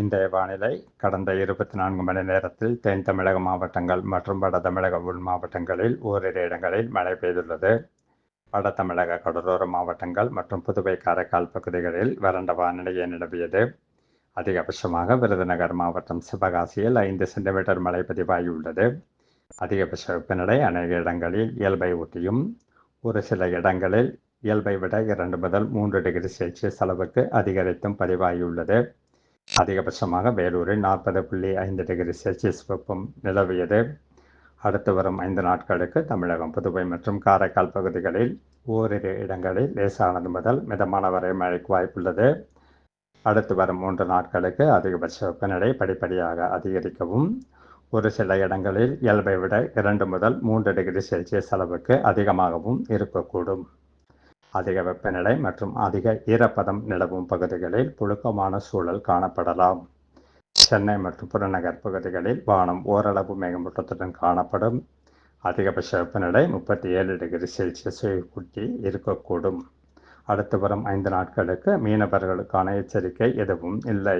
இன்றைய வானிலை கடந்த இருபத்தி நான்கு மணி நேரத்தில் தென் தமிழக மாவட்டங்கள் மற்றும் வட தமிழக உள் மாவட்டங்களில் ஓரிரு இடங்களில் மழை பெய்துள்ளது. வட தமிழக கடலோர மாவட்டங்கள் மற்றும் புதுவை காரைக்கால் பகுதிகளில் வறண்ட வானிலையை நிலவியது. அதிகபட்சமாக விருதுநகர் மாவட்டம் சிவகாசியில் ஐந்து சென்டிமீட்டர் மழை பதிவாகியுள்ளது. அதிகபட்ச வெப்பநிலை அநேக இடங்களில் இயல்பை ஒட்டியும் ஒரு சில இடங்களில் இயல்பை விட இரண்டு முதல் மூன்று டிகிரி செல்சியஸ் அளவுக்கு அதிகரித்தும் பதிவாகியுள்ளது. அதிகபட்சமாக வேலூரில் நாற்பது புள்ளி ஐந்து டிகிரி செல்சியஸ் வெப்பம் நிலவியது. அடுத்து வரும் ஐந்து நாட்களுக்கு தமிழகம் புதுவை மற்றும் காரைக்கால் பகுதிகளில் ஓரிரு இடங்களில் லேசானது முதல் மிதமான வரை மழைக்கு வாய்ப்புள்ளது. அடுத்து வரும் மூன்று நாட்களுக்கு அதிகபட்ச வெப்பநிலை படிப்படியாக அதிகரிக்கவும். ஒரு சில இடங்களில் இயல்பை விட இரண்டு முதல் மூன்று டிகிரி செல்சியஸ் அளவுக்கு அதிகமாகவும் இருக்கக்கூடும். அதிக வெப்பநிலை மற்றும் அதிக ஈரப்பதம் நிலவும் பகுதிகளில் புழுக்கமான சூழல் காணப்படலாம். சென்னை மற்றும் புறநகர் பகுதிகளில் வானம் ஓரளவு மேகமூட்டத்துடன் காணப்படும். அதிகபட்ச வெப்பநிலை முப்பத்தி ஏழு டிகிரி செல்சியஸை ஒட்டி இருக்கக்கூடும். அடுத்து வரும் ஐந்து நாட்களுக்கு மீனவர்களுக்கான எச்சரிக்கை எதுவும் இல்லை.